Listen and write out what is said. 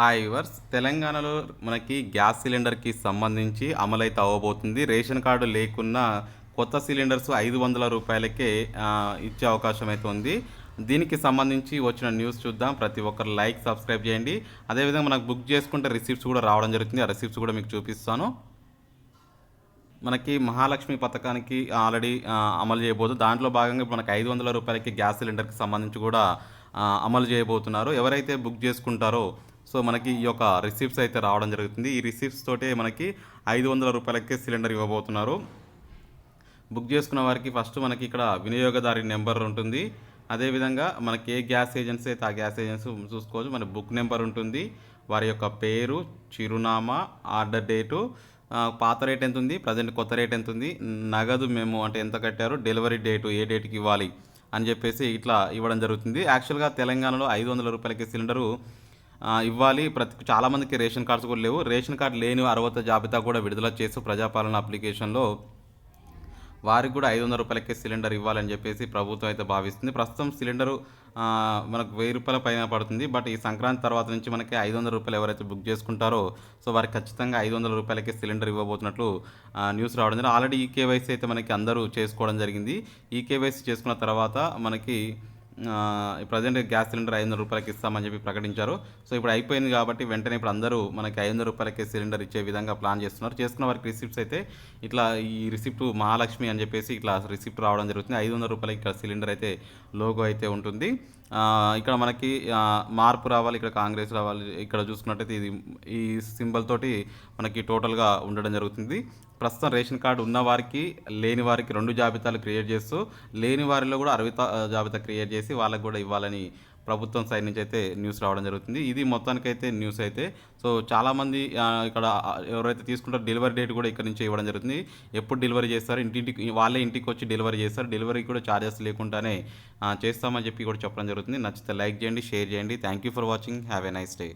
Hi verse తెలంగాణలో మనకి gas సిలిండర్కి సంబంధించి అమలైతే అవ్వబోతుంది. రేషన్ కార్డు లేకున్నా కొత్త సిలిండర్స్ ఐదు వందల రూపాయలకే ఇచ్చే అవకాశం అయితే ఉంది. దీనికి సంబంధించి వచ్చిన న్యూస్ చూద్దాం. ప్రతి ఒక్కరు లైక్ సబ్స్క్రైబ్ చేయండి. అదేవిధంగా మనకు బుక్ చేసుకుంటే రిసీప్ట్స్ కూడా రావడం జరుగుతుంది. ఆ రిసీప్ట్స్ కూడా మీకు చూపిస్తాను. మనకి మహాలక్ష్మి పథకానికి ఆల్రెడీ అమలు చేయబోదు దాంట్లో భాగంగా మనకి ఐదు వందల రూపాయలకి గ్యాస్ సిలిండర్కి సంబంధించి కూడా అమలు చేయబోతున్నారు. ఎవరైతే బుక్ చేసుకుంటారో సో మనకి ఈ యొక్క రిసీప్ట్స్ అయితే రావడం జరుగుతుంది. ఈ రిసీప్ట్స్ తోటే మనకి ఐదు వందల రూపాయలకే సిలిండర్ ఇవ్వబోతున్నారు. బుక్ చేసుకున్న వారికి ఫస్ట్ మనకి ఇక్కడ వినియోగదారి నెంబర్ ఉంటుంది. అదేవిధంగా మనకి ఏ గ్యాస్ ఏజెన్సీ అయితే ఆ గ్యాస్ ఏజెన్సీ చూసుకోవచ్చు. మన బుక్ నెంబర్ ఉంటుంది. వారి యొక్క పేరు చిరునామా ఆర్డర్ డేటు పాత రేట్ ఎంత ఉంది ప్రజెంట్ కొత్త రేట్ ఎంత ఉంది నగదు మేము అంటే ఎంత కట్టారు డెలివరీ డేటు ఏ డేట్కి ఇవ్వాలి అని చెప్పేసి ఇట్లా ఇవ్వడం జరుగుతుంది. యాక్చువల్గా తెలంగాణలో ఐదు వందల రూపాయలకి సిలిండరు ఇవ్వాలి. ప్రతి చాలామందికి రేషన్ కార్డ్స్ కూడా లేవు. రేషన్ కార్డు లేని అర్హత జాబితా కూడా విడుదల చేస్తూ ప్రజాపాలన అప్లికేషన్లో వారికి కూడా ఐదు వందల రూపాయలకే సిలిండర్ ఇవ్వాలని చెప్పేసి ప్రభుత్వం అయితే భావిస్తుంది. ప్రస్తుతం సిలిండరు మనకు వెయ్యి రూపాయల పైన పడుతుంది. బట్ ఈ సంక్రాంతి తర్వాత నుంచి మనకి ఐదు వందల రూపాయలు ఎవరైతే బుక్ చేసుకుంటారో సో వారికి ఖచ్చితంగా ఐదు వందల రూపాయలకే సిలిండర్ ఇవ్వబోతున్నట్లు న్యూస్ రావడం జరిగింది. ఆల్రెడీ ఈ కేవైసీ అయితే మనకి అందరూ చేసుకోవడం జరిగింది. ఈ కేవైసీ చేసుకున్న తర్వాత మనకి ప్రజెంట్ గ్యాస్ సిలిండర్ ఐదు వందల రూపాయలకి ఇస్తామని చెప్పి ప్రకటించారు. సో ఇప్పుడు అయిపోయింది కాబట్టి వెంటనే ఇప్పుడు అందరూ మనకి ఐదు వందల రూపాయలకి సిలిండర్ ఇచ్చే విధంగా ప్లాన్ చేస్తున్నారు. చేసుకున్న వారికి రిసిప్ట్స్ అయితే ఇట్లా ఈ రిసిప్ట్ మహాలక్ష్మి అని చెప్పేసి ఇట్లా రిసిప్ట్ రావడం జరుగుతుంది. ఐదు వందల రూపాయలకి ఇక్కడ సిలిండర్ అయితే లోగో అయితే ఉంటుంది. ఇక్కడ మనకి మార్పు రావాలి ఇక్కడ కాంగ్రెస్ రావాలి ఇక్కడ చూసుకున్నట్టయితే ఇది ఈ సింబల్ తోటి మనకి టోటల్గా ఉండడం జరుగుతుంది. ప్రస్తుతం రేషన్ కార్డు ఉన్న వారికి లేని వారికి రెండు జాబితాలు క్రియేట్ చేస్తూ లేని వారిలో కూడా అరవిత జాబితా క్రియేట్ చేసి వాళ్ళకు కూడా ఇవ్వాలని ప్రభుత్వం సైడ్ నుంచి అయితే న్యూస్ రావడం జరుగుతుంది. ఇది మొత్తానికైతే న్యూస్ అయితే. సో చాలామంది ఇక్కడ ఎవరైతే తీసుకుంటారో డెలివరీ డేట్ కూడా ఇక్కడ నుంచి ఇవ్వడం జరుగుతుంది. ఎప్పుడు డెలివరీ చేస్తారు? ఇంటింటికి వాళ్ళే ఇంటికి వచ్చి డెలివరీ చేస్తారు. డెలివరీ కూడా ఛార్జెస్ లేకుండానే చేస్తామని చెప్పి కూడా చెప్పడం జరుగుతుంది. నచ్చితే లైక్ చేయండి షేర్ చేయండి. Thank you for watching. Have a nice day.